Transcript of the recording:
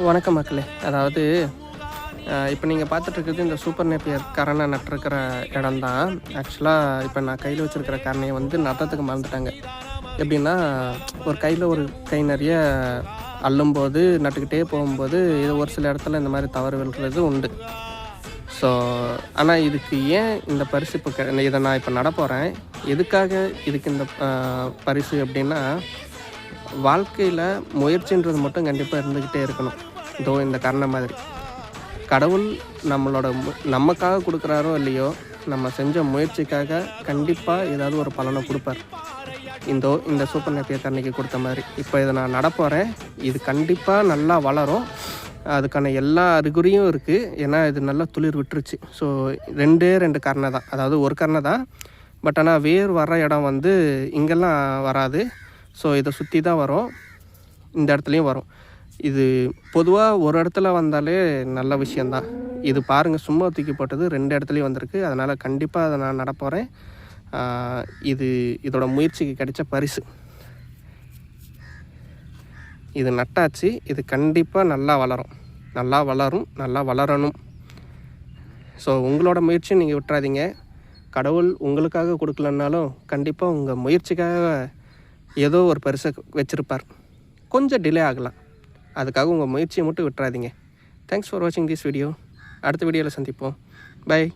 வணக்கம் மக்களே. அதாவது இப்போ நீங்கள் பார்த்துட்ருக்கிறது இந்த சூப்பர் நேப்பியர் கரணை நட்டிருக்கிற இடம் தான் ஆக்சுவலாக இப்போ நான் கையில் வச்சுருக்கிற கரணையை வந்து நட்டத்துக்கு மறந்துட்டாங்க. எப்படின்னா ஒரு கையில் ஒரு கை நிறைய அள்ளும்போது நட்டுக்கிட்டே போகும்போது இது ஒரு சில இடத்துல இந்த மாதிரி தவறு விழுறது உண்டு. ஸோ ஆனால் இதுக்கு ஏன் இந்த பரிசு இப்போ கெ- இதை நான் இப்போ நட போகிறேன் எதுக்காக இதுக்கு இந்த பரிசு அப்படின்னா வாழ்க்கையில் முயற்சின்றது மட்டும் கண்டிப்பாக இருந்துக்கிட்டே இருக்கணும். இதோ இந்த கரணை மாதிரி. கடவுள் நம்மளோட மு- நமக்காக கொடுக்குறாரோ இல்லையோ நம்ம செஞ்ச முயற்சிக்காக கண்டிப்பாக ஏதாவது ஒரு பலனை கொடுப்பார். இந்தோ இந்த சூப்பர் நேப்பியர் கரணைக்கு கொடுத்த மாதிரி. இப்போ இதை நான் நடப்போகிறேன் இது கண்டிப்பாக நல்லா வளரும். அதுக்கான எல்லா அறிகுறியும் இருக்குது ஏன்னா இது நல்லா துளிர் விட்டுருச்சு. ஸோ ரெண்டே ரெண்டு கரணை தான். அதாவது ஒரு கரணை தான். பட் ஆனால் வேர் வர இடம் வந்து இங்கெல்லாம் வராது. ஸோ இதை சுற்றி தான் வரும். இந்த இடத்துலையும் வரும். இது பொதுவாக ஒரு இடத்துல வந்தாலே நல்ல விஷயந்தான் இது பாருங்கள் சும்மா தூக்கி போட்டது ரெண்டு இடத்துலையும் வந்திருக்கு. அதனால் கண்டிப்பாக அதை நான் நடப்போகிறேன் இது இதோட முயற்சிக்கு கிடைச்ச பரிசு. இது நட்டாச்சு. இது கண்டிப்பாக நல்லா வளரும். நல்லா வளரும் நல்லா வளரணும். ஸோ உங்களோட முயற்சியும் நீங்கள் விட்டுறாதீங்க. கடவுள் உங்களுக்காக கொடுக்கலன்னாலும் கண்டிப்பாக உங்கள் முயற்சிக்காக ஏதோ ஒரு பரிசை வச்சுருப்பார். கொஞ்சம் டிலே ஆகலாம். அதுக்காக உங்கள் முயற்சியை மட்டும் விட்டுறாதீங்க. தேங்க்ஸ் ஃபார் வாட்சிங் திஸ் வீடியோ அடுத்த வீடியோவில் சந்திப்போம். பை